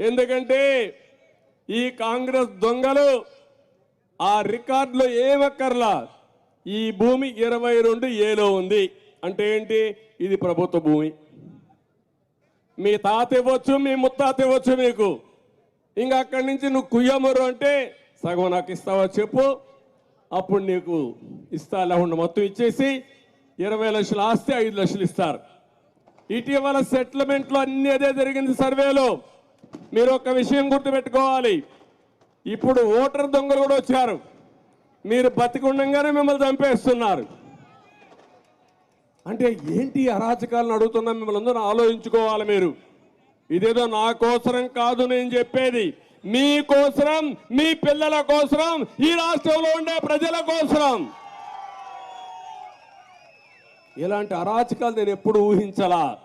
ఎందుకంటే ఈ కాంగ్రెస్ దొంగలు ఆ రికార్డులో ఏమక్కర్లా? ఈ భూమి ఇరవై రెండు ఏలో ఉంది. అంటే ఏంటి? ఇది ప్రభుత్వ భూమి. మీ తాత ఇవ్వచ్చు మీ ముత్తాత ఇవ్వచ్చు మీకు. ఇంకా అక్కడి నుంచి నువ్వు కుయ్యమరు అంటే సగం నాకు ఇస్తావా చెప్పు. అప్పుడు నీకు ఇస్తా లేకుండా మొత్తం ఇచ్చేసి ఇరవై లక్షల ఆస్తి ఐదు లక్షలు ఇస్తారు. ఇటీవల సెటిల్మెంట్లో అన్ని అదే జరిగింది సర్వేలో మీరు ఒక విషయం గుర్తుపెట్టుకోవాలి. ఇప్పుడు ఓటర్ దొంగలు కూడా వచ్చారు. మీరు బతికుండగానే మిమ్మల్ని చంపేస్తున్నారు. అంటే ఏంటి అరాచకాలను అడుగుతున్నా మిమ్మల్ని అందరూ ఆలోచించుకోవాలి మీరు. ఇదేదో నా కోసరం కాదు నేను చెప్పేది. మీ కోసరం మీ పిల్లల కోసరం ఈ రాష్ట్రంలో ఉండే ప్రజల కోసరం. ఇలాంటి అరాచకాలు నేను ఎప్పుడు ఊహించలా.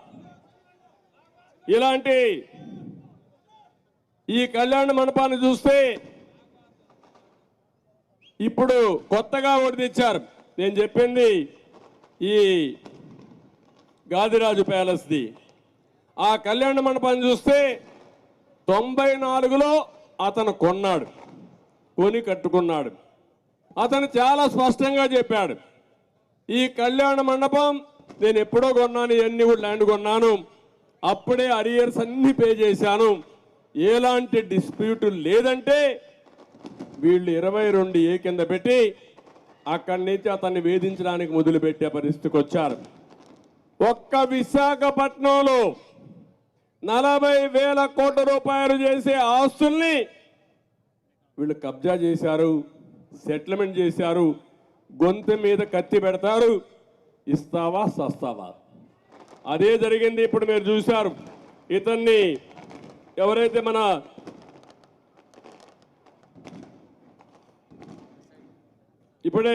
ఇలాంటి ఈ కళ్యాణ మండపాన్ని చూస్తే ఇప్పుడు కొత్తగా ఒకటి తెచ్చారు. నేను చెప్పింది ఈ గాదిరాజు ప్యాలెస్ది. ఆ కళ్యాణ మండపాన్ని చూస్తే తొంభై నాలుగులో అతను కొన్నాడు. కొని కట్టుకున్నాడు. అతను చాలా స్పష్టంగా చెప్పాడు. ఈ కళ్యాణ మండపం నేను ఎప్పుడో కొన్నాను ఇవన్నీ కూడా ల్యాండ్ కొన్నాను. అప్పుడే అరియర్స్ అన్ని పే చేశాను. ఎలాంటి డిస్ప్యూట్ లేదంటే వీళ్ళు ఇరవై రెండు ఏ కింద పెట్టి అక్కడి నుంచి అతన్ని వేధించడానికి మొదలుపెట్టే పరిస్థితికి వచ్చారు. ఒక్క విశాఖపట్నంలో నలభై వేల కోట్ల రూపాయలు చేసే ఆస్తుల్ని వీళ్ళు కబ్జా చేశారు సెటిల్మెంట్ చేశారు గొంతు మీద కత్తి పెడతారు ఇస్తావా సస్తావా? అదే జరిగింది ఇప్పుడు మీరు చూశారు. ఇతన్ని ఎవరైతే మన ఇప్పుడే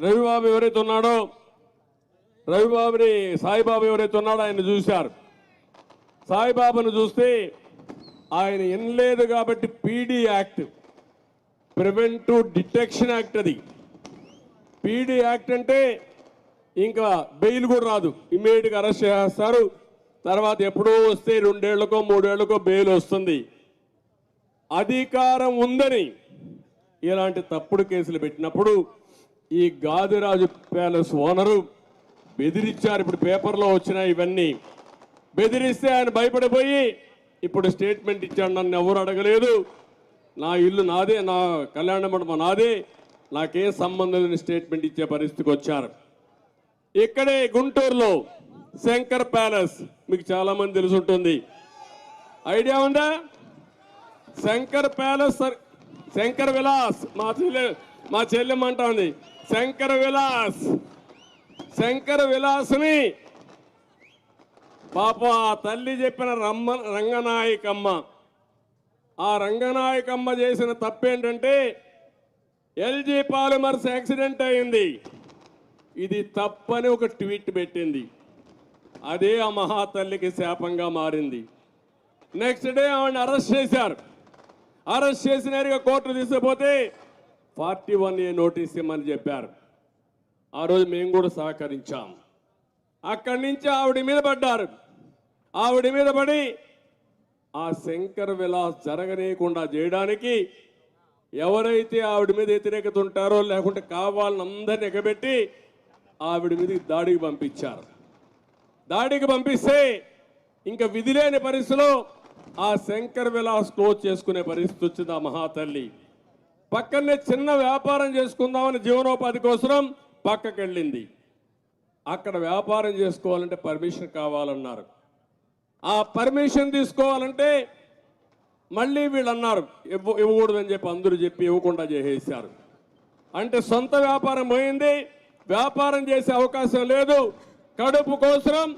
రవిబాబు ఎవరైతే ఉన్నాడో రవిబాబుని సాయిబాబు ఎవరైతే ఉన్నాడో ఆయన చూశారు. సాయిబాబాను చూస్తే ఆయన ఎనలేదు కాబట్టి PD act preventive detection act అది. పీడీ యాక్ట్ అంటే ఇంకా బెయిల్ కూడా రాదు. ఇమీడియట్గా అరెస్ట్ చేస్తారు. తర్వాత ఎప్పుడూ వస్తే రెండేళ్ళకో మూడేళ్ళకో బెయిల్ వస్తుంది. అధికారం ఉందని ఇలాంటి తప్పుడు కేసులు పెట్టినప్పుడు ఈ గాదిరాజు ప్యాలెస్ ఓనరు బెదిరించారు ఇప్పుడు పేపర్లో వచ్చినాయి ఇవన్నీ. బెదిరిస్తే ఆయన భయపడిపోయి ఇప్పుడు స్టేట్మెంట్ ఇచ్చాడు. నన్ను ఎవరు అడగలేదు. నా ఇల్లు నాదే నా కళ్యాణ మండపం నాదే. నాకేం సంబంధం లేని స్టేట్మెంట్ ఇచ్చే పరిస్థితికి వచ్చారు. ఇక్కడే గుంటూరులో శంకర్ ప్యాలెస్. మీకు చాలా మంది తెలిసి ఉంటుంది ఐడియా ఉందా? Shankar palace sir- Shankar Vilas. మా చెల్లె మా చెల్లెమ్మ అంటా శంకర్ విలాస్. శంకర్ విలాస్ని. పాప ఆ తల్లి చెప్పిన రమ్మ రంగనాయకమ్మ. ఆ రంగనాయకమ్మ చేసిన తప్పేంటంటే ఎల్జీ పాలిమర్స్ యాక్సిడెంట్ అయింది. ఇది తప్పని ఒక ట్వీట్ పెట్టింది. అదే ఆ మహాతల్లికి శాపంగా మారింది. నెక్స్ట్ డే ఆవిడని అరెస్ట్ చేశారు. అరెస్ట్ చేసిన కోర్టు తీసుకుపోతే ఫార్టీ వన్ ఏ నోటీస్ ఇమ్మని చెప్పారు. ఆ రోజు మేము కూడా సహకరించాం. అక్కడి నుంచి ఆవిడ మీద పడ్డారు. ఆవిడ మీద పడి ఆ శంకర్ విలాస్ జరగనీయకుండా చేయడానికి ఎవరైతే ఆవిడ మీద వ్యతిరేకత ఉంటారో లేకుంటే కావాలని అందరిని ఎగబెట్టి ఆవిడ మీద దాడికి పంపించారు. దాడికి పంపిస్తే ఇంకా విధి లేని పరిస్థితిలో ఆ శంకర్ విలాస్ క్లోజ్ చేసుకునే పరిస్థితి వచ్చింది ఆ మహాతల్లి. పక్కనే చిన్న వ్యాపారం చేసుకుందామని జీవనోపాధి కోసం పక్కకి వెళ్ళింది అక్కడ వ్యాపారం చేసుకోవాలంటే పర్మిషన్ కావాలన్నారు. ఆ పర్మిషన్ తీసుకోవాలంటే మళ్ళీ వీళ్ళు అన్నారు ఇవ్వ ఇవ్వకూడదని చెప్పి అందరూ చెప్పి ఇవ్వకుండా చేసేసారు అంటే సొంత వ్యాపారం పోయింది వ్యాపారం చేసే అవకాశం లేదు కడుపు కోసం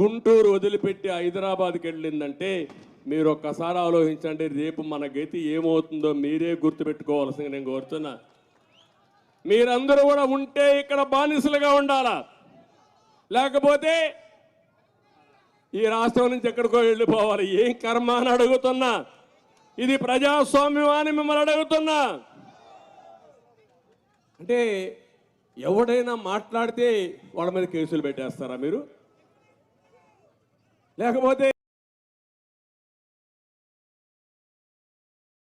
గుంటూరు వదిలిపెట్టి హైదరాబాద్కి వెళ్ళిందంటే మీరు ఒక్కసారి ఆలోచించండి రేపు మన గతి ఏమవుతుందో మీరే గుర్తుపెట్టుకోవాల్సింది నేను కోరుతున్నా. మీరందరూ కూడా ఉంటే ఇక్కడ బానిసలుగా ఉండాలా? లేకపోతే ఈ రాష్ట్రం నుంచి ఎక్కడికో వెళ్ళిపోవాలి. ఏం కర్మ అని అడుగుతున్నా. ఇది ప్రజాస్వామ్యం అని మిమ్మల్ని అడుగుతున్నా. అంటే ఎవడైనా మాట్లాడితే వాళ్ళ మీద కేసులు పెట్టేస్తారా మీరు? లేకపోతే